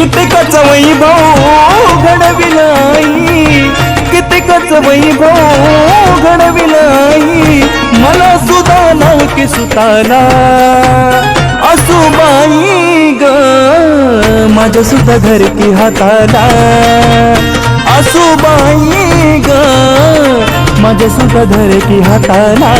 कितकच वैभव भाऊ घडविलाई कितीक वही घडविलाई मला सुदा नव्हती सुताना. असुबाई ग माझ्या सुद्धा धरती हाताला. असुबाई ग माझ्या सुद्धा धरती हाताला.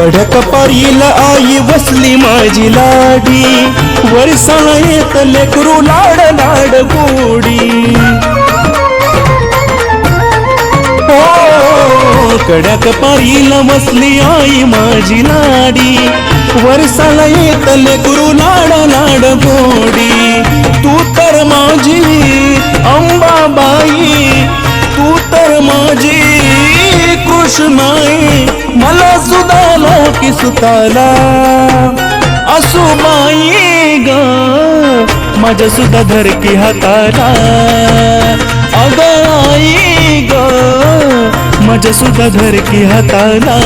कडक पारीला आई बसली माझी लाडी. वरसाला येत लेकरू लाड लाड गोडी. हो कडक पारीला बसली आई माझी लाडी. वरसाला येत लेकरू लाड लाड गोडी. तू तर माझी अंबाबाई. तू तर माझी कृष्णाई. मला सुद्धा लोकी सुताला असुबाई ग माझ्या सुद्धा धरकी हाताला। अग आई ग माझ्या सुद्धा धरकी हाताला।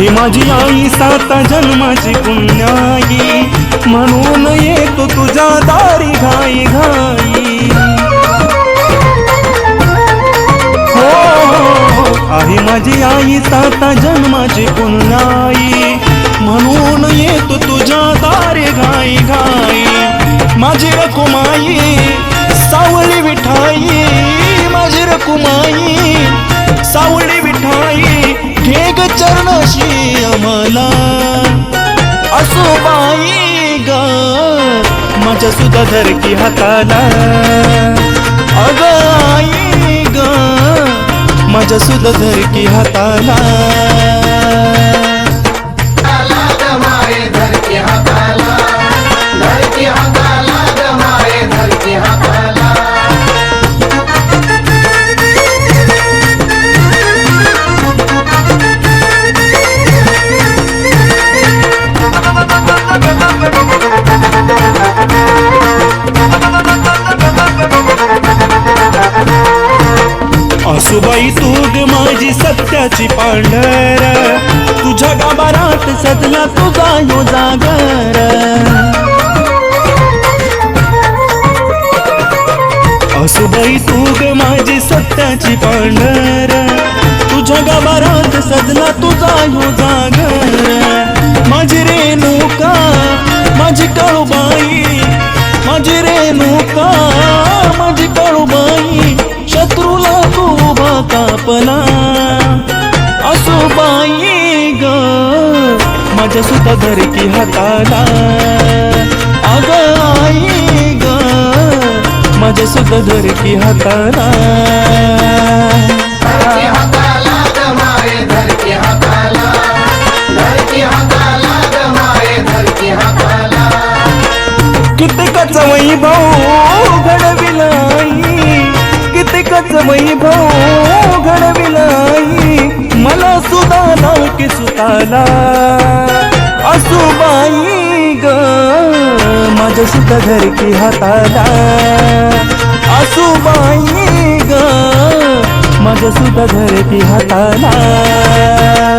आहे माझी आई साता जन्माची पुण्याई. म्हणून येतो तुझ्या दारी घाई घाई. हो आहे माझी आई साता जन्माची पुण्याई. म्हणून येतो तुझ्या दारी घाई घाई. माझी रकुमाई माझ्या सुद्धा धरकी हाताला अग आई ग माझ्या सुद्धा धरकी हाताला हाताला ग माये धरती हाताला धरती हाताला आसूबाई तू ग माझी सत्याची पांढर. तुझ्या गाभारात सजला तुझा यो जागर. आसूबाई तू ग माझी सत्याची पांढर. तुझ्या गाभारात सजला तुझा यो जागर. कापला. असोबाई ग माझ्या सुद्धा धरकी हाताला. अग आई ग माझ्या सुद्धा धरकी हाताला. धरती हाताला ग माये त्याच वैभव घडविलाई मला सुद्धा नाव सुताला. असुबाई ग माझ्या सुद्धा धरकी हाताला. असुबाई ग माझ्या सुद्धा धरकी हाताला हाताला.